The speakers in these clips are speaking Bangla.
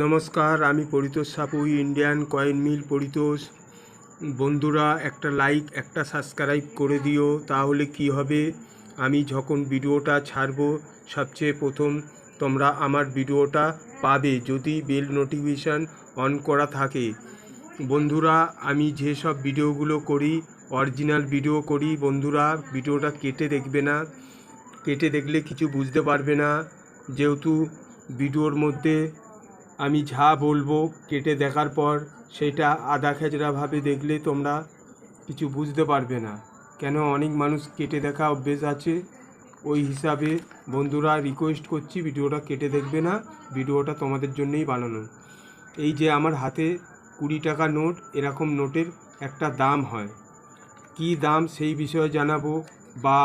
নমস্কার, আমি Paritosh Sapui Indian coin mill Paritosh. বন্ধুরা, একটা লাইক, একটা সাবস্ক্রাইব করে দিও, তাহলে কি হবে? আমি যখন ভিডিওটা ছাড়বো, সবচেয়ে প্রথম তোমরা আমার ভিডিওটা পাবে, যদি বেল নোটিফিকেশান অন করা থাকে। বন্ধুরা, আমি যেসব ভিডিওগুলো করি, অরিজিনাল ভিডিও করি, বন্ধুরা, ভিডিওটা কেটে দেখবে না। কেটে দেখলে কিছু বুঝতে পারবে না, যেহেতু ভিডিওর মধ্যে আমি যা বলব কেটে দেখার পর সেটা আধা খেচড়াভাবে দেখলে তোমরা কিছু বুঝতে পারবে না। কেন অনেক মানুষ কেটে দেখা অভ্যেস আছে? ওই হিসাবে বন্ধুরা রিকোয়েস্ট করছি ভিডিওটা কেটে দেখবে না, ভিডিওটা তোমাদের জন্যই বানানো। এই যে আমার হাতে কুড়ি টাকা নোট, এরকম নোটের একটা দাম হয়। কি দাম সেই বিষয়ে জানাব? বা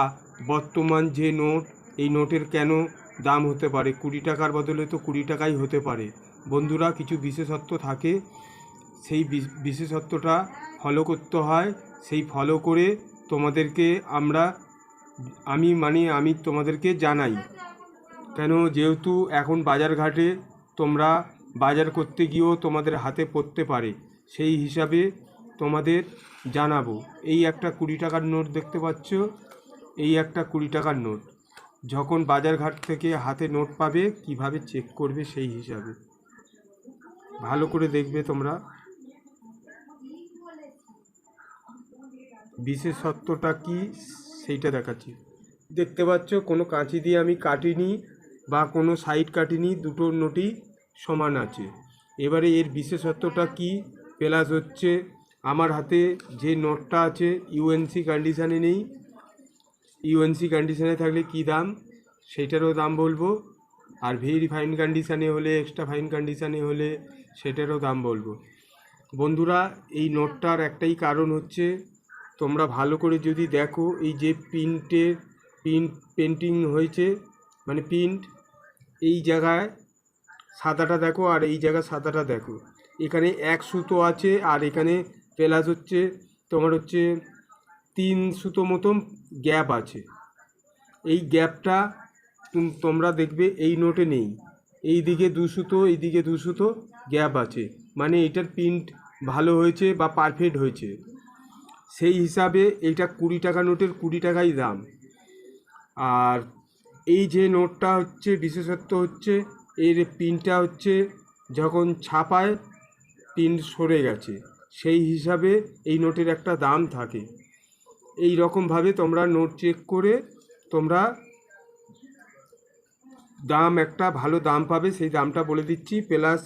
বর্তমান যে নোট, এই নোটের কেন দাম হতে পারে? কুড়ি টাকার বদলে তো কুড়ি টাকাই হতে পারে। বন্ধুরা, কিছু বিশেষত্ব থাকে। সেই বিশেষত্বটা ফলো করতে হয়। সেই ফলো করে তোমাদেরকে আমরা, আমি মানে আমি তোমাদেরকে জানাই। কেন? যেহেতু এখন বাজারঘাটে তোমরা বাজার করতে গিয়েও তোমাদের হাতে পড়তে পারে। সেই হিসাবে তোমাদের জানাব। এই একটা কুড়ি টাকার নোট দেখতে পাচ্ছ? এই একটা কুড়ি টাকার নোট। যখন বাজারঘাট থেকে হাতে নোট পাবে, কীভাবে চেক করবে সেই হিসাবে। ভালো করে দেখবে তোমরা। বিশেষত্বটা কি সেইটা দেখাচ্ছি। দেখতে পাচ্ছ, কোনো কাঁচি দিয়ে আমি কাটিনি বা কোনো সাইড কাটিনি, দুটো নোটই সমান আছে। এবারে এর বিশেষত্বটা কি? প্লাস হচ্ছে, আমার হাতে যে নোটটা আছে ইউএনসি কন্ডিশানে নেই। ইউএনসি কন্ডিশানে থাকলে কি দাম? সেটারও দাম বলব। আর ভেরি ফাইন কন্ডিশানে হলে এক্সট্রা ফাইন কন্ডিশানে হলে সেটারও দাম বলব। বন্ধুরা, এই নোটটার একটাই কারণ হচ্ছে, তোমরা ভালো করে যদি দেখো, এই যে প্রিন্টের, প্রিন্ট পেন্টিং হয়েছে মানে প্রিন্ট, এই জায়গায় সাদাটা দেখো আর এই জায়গায় সাদাটা দেখো। এখানে এক সুতো আছে আর এখানে প্লাস হচ্ছে, তোমার হচ্ছে তিন সুতো মতন গ্যাপ আছে। এই গ্যাপটা তুম- তোমরা দেখবে, এই নোটে নেই। এই দিকে দু সুতো এই দিকে দু গ্যাপ আছে। মানে এটার প্রিন্ট ভালো হয়েছে বা পারফেক্ট হয়েছে। সেই হিসাবে এইটা কুড়ি টাকা নোটের কুড়ি টাকাই দাম। আর এই যে নোটটা হচ্ছে, বিশেষত্ব হচ্ছে, এর পিনটা হচ্ছে, যখন ছাপায় পিন সরে গেছে। সেই হিসাবে এই নোটের একটা দাম থাকে। এই রকমভাবে তোমরা নোট চেক করে তোমরা দাম একটা ভালো দাম পাবে, সেই দামটা বলে দিচ্ছি। প্লাস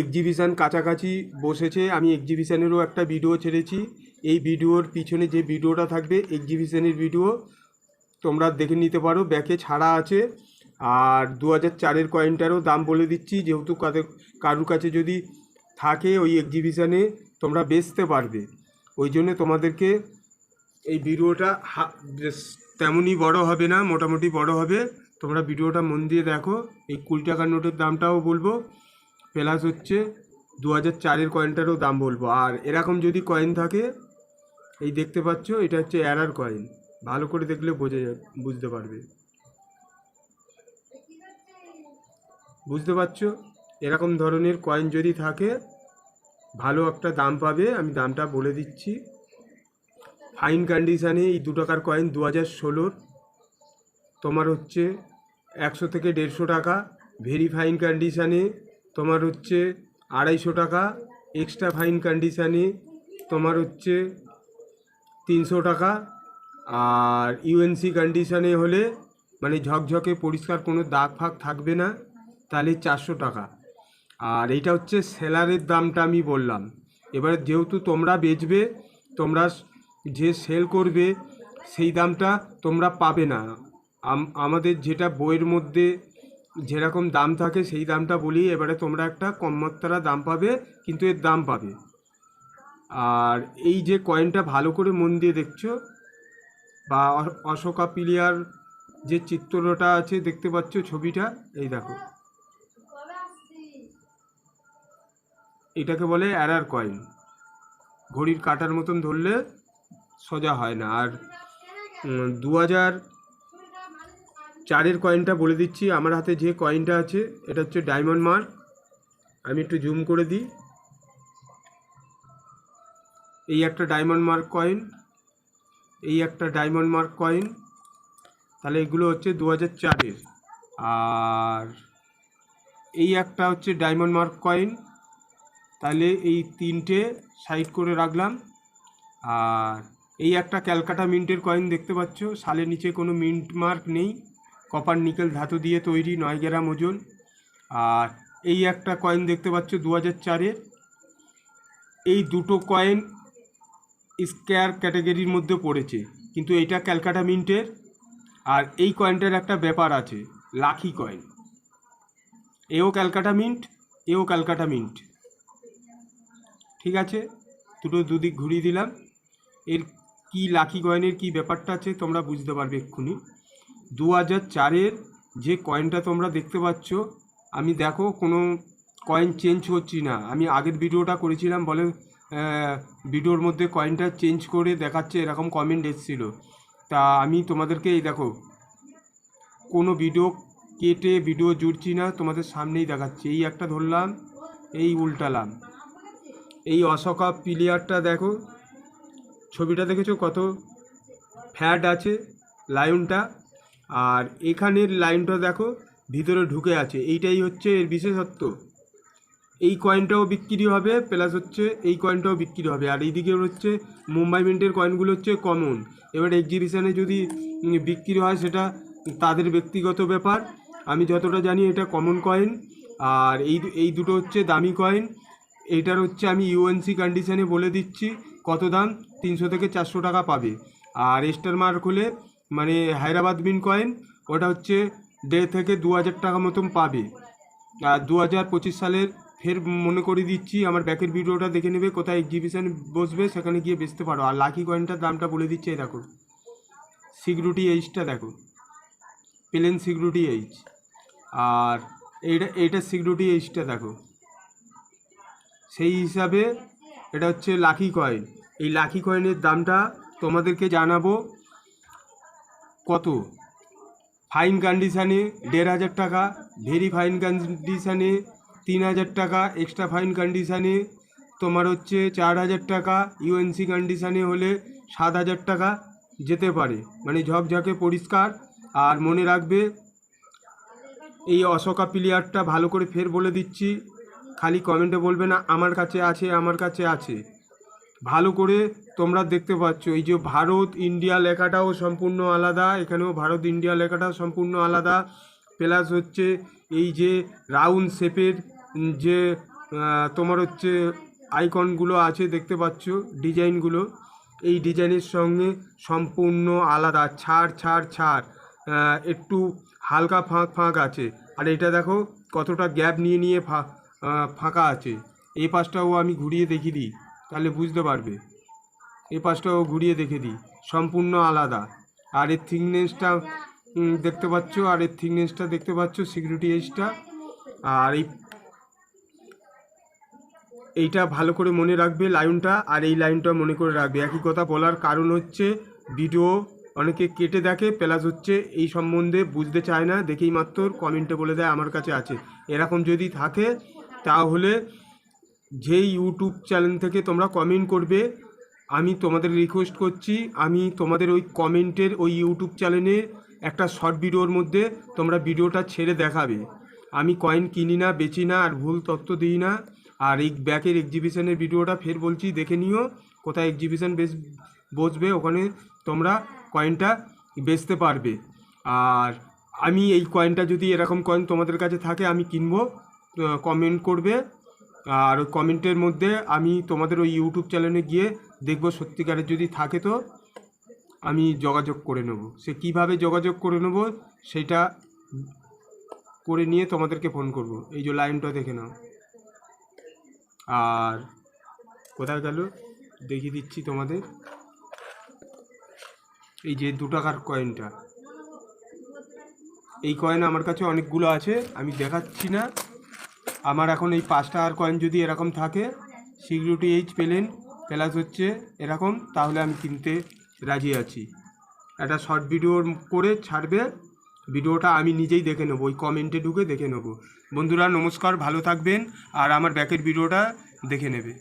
এক্সিবিশান কাছাকাছি বসেছে। আমি এক্সিবিশানেরও একটা ভিডিও ছেড়েছি। এই ভিডিওর পিছনে যে ভিডিওটা থাকবে এক্সিবিশানের ভিডিও তোমরা দেখে নিতে পারো। ব্যাকে ছাড়া আছে। আর দু হাজার চারের কয়েনটারও দাম বলে দিচ্ছি। যেহেতু কাদের কারুর কাছে যদি থাকে ওই এক্সিবিশানে তোমরা বেচতে পারবে। ওই জন্য তোমাদেরকে এই ভিডিওটা তেমনই বড় হবে না, মোটামুটি বড় হবে। তোমরা ভিডিওটা মন দিয়ে দেখো। এই কুড়ি টাকার নোটের দামটাও বলব। প্লাস হচ্ছে দু হাজার চারের কয়েনটারও দাম বলব। আর এরকম যদি কয়েন থাকে, এই দেখতে পাচ্ছ, এটা হচ্ছে এরার কয়েন ভালো করে দেখলে বোঝা বুঝতে পারবে। বুঝতে পারছ? এরকম ধরনের কয়েন যদি থাকে, ভালো একটা দাম পাবে। আমি দামটা বলে দিচ্ছি। ফাইন কন্ডিশানে এই দু টাকার কয়েন দু হাজার ষোলোর। তোমার হচ্ছে একশো থেকে দেড়শো টাকা। ভেরি ফাইন কন্ডিশানে তোমার হচ্ছে আড়াইশো টাকা। এক্সট্রা ফাইন কন্ডিশানে তোমার হচ্ছে তিনশো টাকা। আর ইউএনসি কন্ডিশানে হলে মানে ঝকঝকে পরিষ্কার কোনো দাগ ফাগ থাকবে না, তাহলে চারশো টাকা। আর এইটা হচ্ছে সেলারের দামটা আমি বললাম। এবার যেহেতু তোমরা বেচবে, তোমরা যে সেল করবে, সেই দামটা তোমরা পাবে না। আমাদের যেটা বইয়ের মধ্যে যেরকম দাম থাকে সেই দামটা বলি, এবারে তোমরা একটা কম মাত্রা দাম পাবে, কিন্তু এর দাম পাবে। আর এই যে কয়েনটা ভালো করে মন দিয়ে দেখছ, বা অশোকা পিলিয়ার যে চিত্রটা আছে, দেখতে পাচ্ছ ছবিটা? এই দেখো। এটাকে বলে অ্যারার কয়েন ঘড়ির কাটার মতন ধরলে সোজা হয় না। আর দু হাজার চারের কয়েনটা বলে দিচ্ছি। আমার হাতে যে কয়েনটা আছে, এটা হচ্ছে ডায়মন্ড মার্ক আমি একটু জুম করে দিই। এই একটা ডায়মন্ড মার্ক কয়েন এই একটা ডায়মন্ড মার্ক কয়েন তাহলে এগুলো হচ্ছে দু হাজার চারের। আর এই একটা হচ্ছে ডায়মন্ড মার্ক কয়েন তাহলে এই তিনটে সাইড করে রাখলাম। আর এই একটা ক্যালকাটা মিন্টের কয়েন দেখতে পাচ্ছ। সালের নিচে কোনো মিন্ট মার্ক নেই। কপার নিকেল ধাতু দিয়ে তৈরি নয় গ্রাম ওজন। আর এই একটা কয়েন দেখতে পাচ্ছ দু হাজার চারের এই দুটো কয়েন স্কোয়ার ক্যাটাগরির মধ্যে পড়েছে, কিন্তু এইটা ক্যালকাটা মিন্টের। আর এই কয়েনটার একটা ব্যাপার আছে, লাখি কয়েন এও ক্যালকাটা মিন্ট, এও ক্যালকাটা মিন্ট। ঠিক আছে? দুটো দুদিক ঘুরিয়ে দিলাম। এর কি লাখি কয়েনের কি ব্যাপারটা আছে তোমরা বুঝতে পারবে এক্ষুনি। দু হাজার চারের যে কয়েনটা তোমরা দেখতে পাচ্ছ, আমি দেখো কোনো কয়েন চেঞ্জ করছি না। আমি আগের ভিডিওটা করেছিলাম বলে ভিডিওর মধ্যে কয়েনটা চেঞ্জ করে দেখাচ্ছে, এরকম কমেন্ট এসেছিল। তা আমি তোমাদেরকে এই দেখো, কোনো ভিডিও কেটে ভিডিও জুড়ছি না, তোমাদের সামনেই দেখাচ্ছি। এই একটা ধরলাম, এই উল্টালাম। এই অশোকা প্লেয়ারটা দেখো, ছবিটা দেখেছ কত? ফ্যাট আছে লায়নটা আর এখানের লাইনটা দেখো, ভিতরে ঢুকে আছে। এইটাই হচ্ছে এর বিশেষত্ব। এই কয়েনটাও বিক্রি হবে প্লাস হচ্ছে এই কয়েনটাও বিক্রি হবে। আর এইদিকে হচ্ছে মুম্বাই মিন্টের কয়েনগুলো হচ্ছে কমন এবার এক্সিবিশানে যদি বিক্রি হয়, সেটা তাদের ব্যক্তিগত ব্যাপার। আমি যতটা জানি এটা কমন কয়েন আর এই এই দুটো হচ্ছে দামি কয়েন এইটার হচ্ছে আমি ইউএনসি কন্ডিশানে বলে দিচ্ছি, কত দাম? তিনশো থেকে চারশো টাকা পাবে। আর স্টার মার্ক হলে মানে হায়দ্রাবাদ বিন কয়েন, ওটা হচ্ছে দেড় থেকে দু হাজার টাকা মতন পাবে। আর দু হাজার পঁচিশ সালের ফের মনে করে দিচ্ছি, আমার ব্যাকের ভিডিওটা দেখে নেবে, কোথায় এক্সিবিশন বসবে, সেখানে গিয়ে বেচতে পারো। আর লাকি কয়েনটার দামটা বলে দিচ্ছে, এই দেখো। সিকিউরিটি এইচটা দেখো। প্লেন সিকিউরিটি এইচ আর এইটা এইটা সিকিউরিটি এইচটা দেখো। সেই হিসাবে এটা হচ্ছে লাকি কয়েন এই লাকি কয়েনের দামটা তোমাদেরকে জানাব কত? ফাইন কন্ডিশানে দেড় হাজার টাকা ভেরি ফাইন কন্ডিশানে তিন হাজার টাকা এক্সট্রা ফাইন কন্ডিশানে তোমার হচ্ছে চার হাজার টাকা ইউএনসি কন্ডিশানে হলে সাত হাজার টাকা যেতে পারে। মানে ঝকঝকে পরিষ্কার। আর মনে রাখবে, এই অশোকা প্লেয়ারটা ভালো করে ফের বলে দিচ্ছি। খালি কমেন্টে বলবে না, আমার কাছে আছে, আমার কাছে আছে। ভালো করে তোমরা দেখতে পাচ্ছ। এই যে ভারত ইন্ডিয়া লেখাটাও সম্পূর্ণ আলাদা, এখানেও ভারত ইন্ডিয়া লেখাটাও সম্পূর্ণ আলাদা। প্লাস হচ্ছে এই যে রাউন্ড শেপের যে তোমার হচ্ছে আইকনগুলো আছে, দেখতে পাচ্ছ ডিজাইনগুলো। এই ডিজাইনের সঙ্গে সম্পূর্ণ আলাদা, ছাড় ছাড় ছাড়। একটু হালকা ফাঁক ফাঁক আছে। আর এটা দেখো কতটা গ্যাপ নিয়ে নিয়ে ফাঁকা আছে। এই পাশটাও আমি ঘুরিয়ে দেখিয়ে দিই। তাহলে বুঝতে পারবে। এই পাশটাও ঘুরিয়ে দেখে দিই। সম্পূর্ণ আলাদা। আর এর থিকনেসটা দেখতে পাচ্ছ? আর এর থিকনেসটা দেখতে পাচ্ছ? সিকিউরিটি এজটা আর এই, এইটা ভালো করে মনে রাখবে লাইনটা আর এই লাইনটা মনে করে রাখবে। একই কথা বলার কারণ হচ্ছে ভিডিও অনেকে কেটে দেখে প্লাস হচ্ছে এই সম্বন্ধে বুঝতে চায় না। দেখেই মাত্র কমেন্টে বলে দেয় আমার কাছে আছে। এরকম যদি থাকে, তাহলে যেই ইউটিউব চ্যানেল থেকে তোমরা কমেন্ট করবে, আমি তোমাদের রিকোয়েস্ট করছি, আমি তোমাদের ওই কমেন্টের ওই ইউটিউব চ্যানেলে একটা শর্ট ভিডিওর মধ্যে তোমরা ভিডিওটা ছেড়ে দেখাবে। আমি কয়েন কিনি না, বেচি না, আর ভুল তথ্য দিই না। আর এই ব্যাকের এক্সিবিশনের ভিডিওটা ফের বলছি, দেখে নিও কোথায় এক্সিবিশন বেশ, বসবে, ওখানে তোমরা কয়েনটা বেচতে পারবে। আর আমি এই কয়েনটা যদি এরকম কয়েন তোমাদের কাছে থাকে, আমি কিনবো কমেন্ট করবে। আর ওই কমেন্টের মধ্যে আমি তোমাদের ওই ইউটিউব চ্যানেলে গিয়ে দেখব সত্যিকারের যদি থাকে তো আমি যোগাযোগ করে নেব। সে কীভাবে যোগাযোগ করে নেব সেটা করে নিয়ে তোমাদেরকে ফোন করব। এই যে লাইনটা দেখে নাও। আর কোথায় গেল? দেখিয়ে দিচ্ছি তোমাদের। এই যে দু টাকার কয়েনটা এই কয়েন আমার কাছে অনেকগুলো আছে, আমি দেখাচ্ছি না। আমার এখন এই পাঁচ আর কয়েন যদি এরকম থাকে সিকিউরিটি এইচ পেলেন প্লাস হচ্ছে এরকম, তাহলে আমি কিনতে রাজি আছি। একটা শর্ট ভিডিও করে ছাড়বে ভিডিওটা আমি নিজেই দেখে নেব, ওই কমেন্টে ঢুকে দেখে নেব। বন্ধুরা, নমস্কার, ভালো থাকবেন, আর আমার ব্যাকের ভিডিওটা দেখে নেবে।